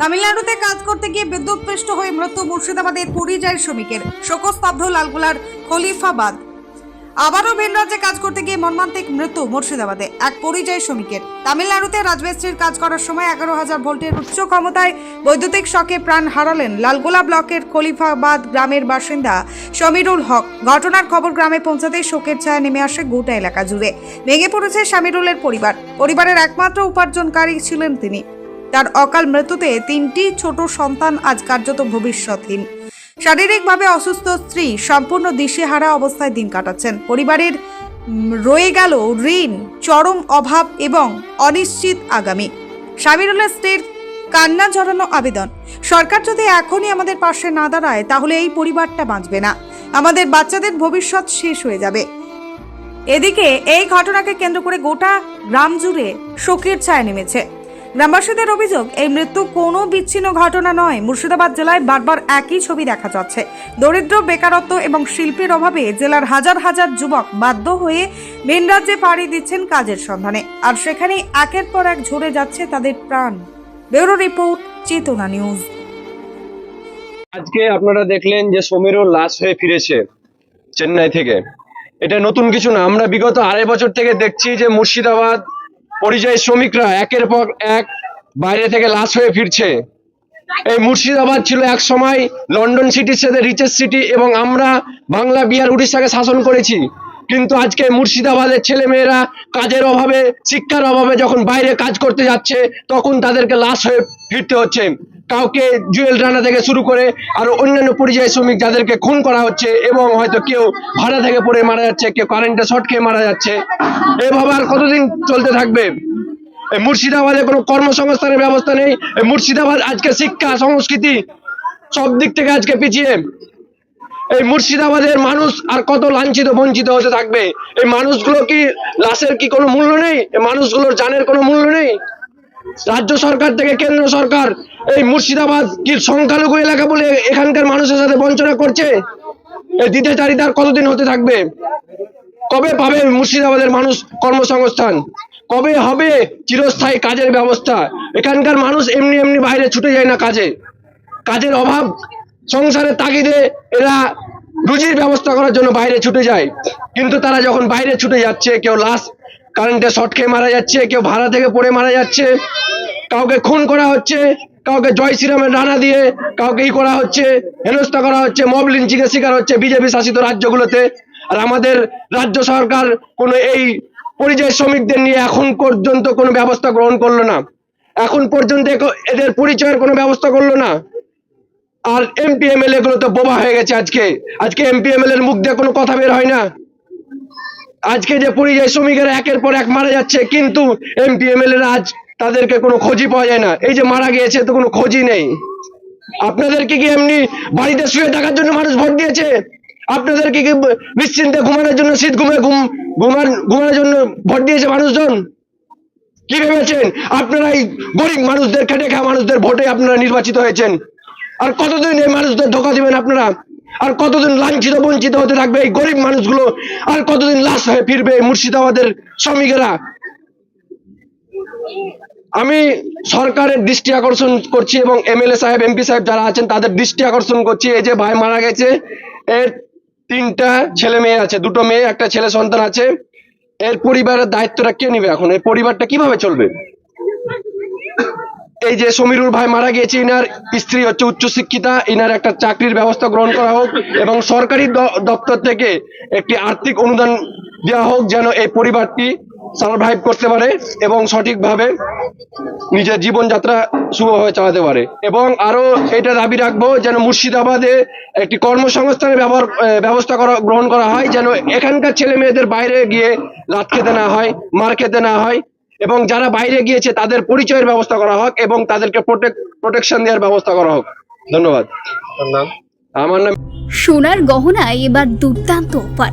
তামিলনাড়ুতে কাজ করতে গিয়ে বিদ্যুৎপৃষ্ট হয়ে মৃত্যু মুর্শিদাবাদের পরিযায়ী শ্রমিকের শোকস্তব্ধ লালগোলার খলিফাবাদ। আবারও ভিন রাজ্যে কাজ করতে গিয়ে মর্মান্তিক মৃত্যু মুর্শিদাবাদে। এক পরিযায়ী শ্রমিকের। তামিলনাড়ুতে রাজমিস্ত্রির কাজ করার সময় এগারো হাজার ভোল্টের উচ্চ ক্ষমতায় বৈদ্যুতিক শকে প্রাণ হারালেন লালগোলা ব্লকের খলিফাবাদ গ্রামের বাসিন্দা সমীরুল হক। ঘটনার খবর গ্রামে পৌঁছাতেই শোকের ছায়া নেমে আসে গোটা এলাকা জুড়ে। ভেঙে পড়েছে সমীরুলের পরিবার। পরিবারের একমাত্র উপার্জনকারী ছিলেন তিনি। তার অকাল মৃত্যুতে তিনটি ছোট সন্তান আজ কার্যত ভবিষ্যৎহীন। শারীরিকভাবে অসুস্থ স্ত্রী সম্পূর্ণ দিশেহারা অবস্থায় দিন কাটাচ্ছেন। পরিবারের রয়ে গেল ঋণ, চরম অভাব এবং অনিশ্চিত আগামী। সামিরুল্লাহ স্ত্রীর কান্না জড়ানো আবেদন, সরকার যদি এখনই আমাদের পাশে না দাঁড়ায়, তাহলে এই পরিবারটা বাঁচবে না। আমাদের বাচ্চাদের ভবিষ্যৎ শেষ হয়ে যাবে। এদিকে এই ঘটনাকে কেন্দ্র করে গোটা গ্রাম জুড়ে শোকের ছায়া নেমেছে। গ্রামবাসীদের অভিযোগ, এই মৃত্যু কোনো বিচ্ছিন্ন ঘটনা নয়। মুর্শিদাবাদ জেলায় বারবার একই ছবি দেখা যাচ্ছে। দরিদ্র, বেকারত্ব এবং শিল্পের অভাবে জেলার হাজার হাজার যুবক বাধ্য হয়ে ভিন রাজ্যে পাড়ি দিচ্ছেন কাজের সন্ধানে। আর সেখানেই একের পর এক ঝরে যাচ্ছে তাদের প্রাণ। Bureau report, Chetna news. আজকে আপনারা দেখলেন যে সমীরও লাশ হয়ে ফিরেছে চেন্নাই থেকে। এটা নতুন কিছু না। আমরা বিগত আড়াই বছর থেকে দেখছি যে মুর্শিদাবাদ পরিযায়ী শ্রমিকরা একের পর এক বাইরে থেকে লাশ হয়ে ফিরছে। এই মুর্শিদাবাদ ছিল এক সময় লন্ডন সিটির সাথে রিচেস্ট সিটি এবং আমরা বাংলা, বিহার, উড়িষ্যাকে শাসন করেছি। কিন্তু আজকে মুর্শিদাবাদের ছেলে মেয়েরা কাজের অভাবে, শিক্ষার অভাবে যখন বাইরে কাজ করতে যাচ্ছে, তখন তাদেরকে লাশ হয়ে ফিরতে হচ্ছে। কাউকে জুয়েল রানা থেকে শুরু করে আরও অন্যান্য পরিযায়ী শ্রমিক যাদেরকে খুন করা হচ্ছে এবং হয়তো কেউ ভাড়া থেকে পড়ে মারা যাচ্ছে, কেউ কারেন্টে শর্ট খেয়ে মারা যাচ্ছে, এভাবে আর কতদিন চলতে থাকবে? মুর্শিদাবাদে কোনো কর্মসংস্থানের ব্যবস্থা নেই? মুর্শিদাবাদ আজকে শিক্ষা, সংস্কৃতি সব দিক থেকে আজকে পিছিয়ে। এই মুর্শিদাবাদের মানুষ আর কত লাঞ্ছিত, বঞ্চিত হতে থাকবে? এই মানুষগুলো কি লাশের কি কোনো মূল্য নেই? এই মানুষগুলোর জানের কোনো মূল্য নেই? রাজ্য সরকার থেকে কেন্দ্র সরকার এই মুর্শিদাবাদ কি সংখ্যালঘু এলাকা বলে এখানকার মানুষের সাথে বঞ্চনা করছে? এই দ্বিতীয়চারিতার কতদিন হতে থাকবে? কবে পাবে মুর্শিদাবাদের মানুষ কর্মসংস্থান? কবে হবে চিরস্থায়ী কাজের ব্যবস্থা? এখানকার মানুষ এমনি এমনি বাইরে ছুটে যায় না কাজে। কাজের অভাব, সংসারের তাগিদে এরা রুজির ব্যবস্থা করার জন্য বাইরে ছুটে যায়। কিন্তু তারা যখন বাইরে ছুটে যাচ্ছে, কেউ লাশ কারেন্টে শর্ট খেয়ে মারা যাচ্ছে, কেউ ভাড়া থেকে পড়ে মারা যাচ্ছে, কাউকে খুন করা হচ্ছে কাউকে জয় শ্রীরামের রানা দিয়ে কাউকে ই করা হচ্ছে, হেনস্থা করা হচ্ছে মব লিঞ্চিং এর শিকার হচ্ছে বিজেপি শাসিত রাজ্যগুলোতে। আর আমাদের রাজ্য সরকার কোনো এই পরিযায়ী শ্রমিকদের নিয়ে এখন পর্যন্ত কোনো ব্যবস্থা গ্রহণ করল না। এখন পর্যন্ত এদের পরিচয়ের কোনো ব্যবস্থা করল না। আর এমপি এমএলএ গুলো তো বোবা হয়ে গেছে আজকে। আজকে এমপি এমএলএ এর মুখ দিয়ে কোনো কথা বের হয় না। আজকে যে পরিযায়ী শ্রমিকেরা একের পর এক মারা যাচ্ছে, কিন্তু এমপি এমএলএ আজ তাদেরকে কোনো খোঁজই পাওয়া যায় না। এই যে মারা গিয়েছে, তো কোনো খোঁজই নেই। আপনাদেরকে কি এমনি বাড়িতে শুয়ে থাকার জন্য মানুষ ভোট দিয়েছে? আপনাদেরকে কি নিশ্চিন্তে ঘুমানোর জন্য শীত ঘুমে ঘুম, ঘুমান, ঘুমানোর জন্য ভোট দিয়েছে মানুষজন? কি ভেবেছেন? আপনারা এই গরিব মানুষদের, খেটে খাওয়া মানুষদের ভোটে আপনারা নির্বাচিত হয়েছেন। আর কতদিন এই মানুষদের ধোকা দিবেন আপনারা? আর কতদিন লাঞ্ছিত, বঞ্চিত হতে থাকবে এই গরিব মানুষগুলো? আর কতদিন লাশ হয়ে ফিরবে মুর্শিদাবাদের শ্রমিকেরা? আমি সরকারের দৃষ্টি আকর্ষণ করছি এবং এমএলএ সাহেব, এমপি সাহেব যারা আছেন, তাদের দৃষ্টি আকর্ষণ করছি। এই যে ভাই মারা গেছে, এর তিনটা ছেলে মেয়ে আছে, দুটো মেয়ে, একটা ছেলে সন্তান আছে। এর পরিবারের দায়িত্বটা কে নিবে এখন? এই পরিবারটা কীভাবে চলবে? এই যে সমীরুল ভাই মারা গিয়েছে, ইনার স্ত্রী হচ্ছে উচ্চশিক্ষিতা ইনার একটা চাকরির ব্যবস্থা গ্রহণ করা হোক এবং সরকারি দপ্তর থেকে একটি আর্থিক অনুদান দেওয়া হোক যেন এই পরিবারটি সার্ভাইভ করতে পারে এবং সঠিকভাবে নিজের জীবনযাত্রা শুভভাবে চালাতে পারে। এবং আরও এটা দাবি রাখব যেন মুর্শিদাবাদে একটি কর্মসংস্থানের ব্যবহার ব্যবস্থা করা গ্রহণ করা হয় যেন এখানকার ছেলে মেয়েদের বাইরে গিয়ে লাত খেতে না হয় মার খেতে না হয় এবং যারা বাইরে গিয়েছে তাদের পরিচয়ের ব্যবস্থা করা হোক এবং তাদেরকে প্রোটেকশন দেওয়ার ব্যবস্থা করা হোক। ধন্যবাদ। আমার নাম সোনার গহনায় এবার দুর্দান্ত অফার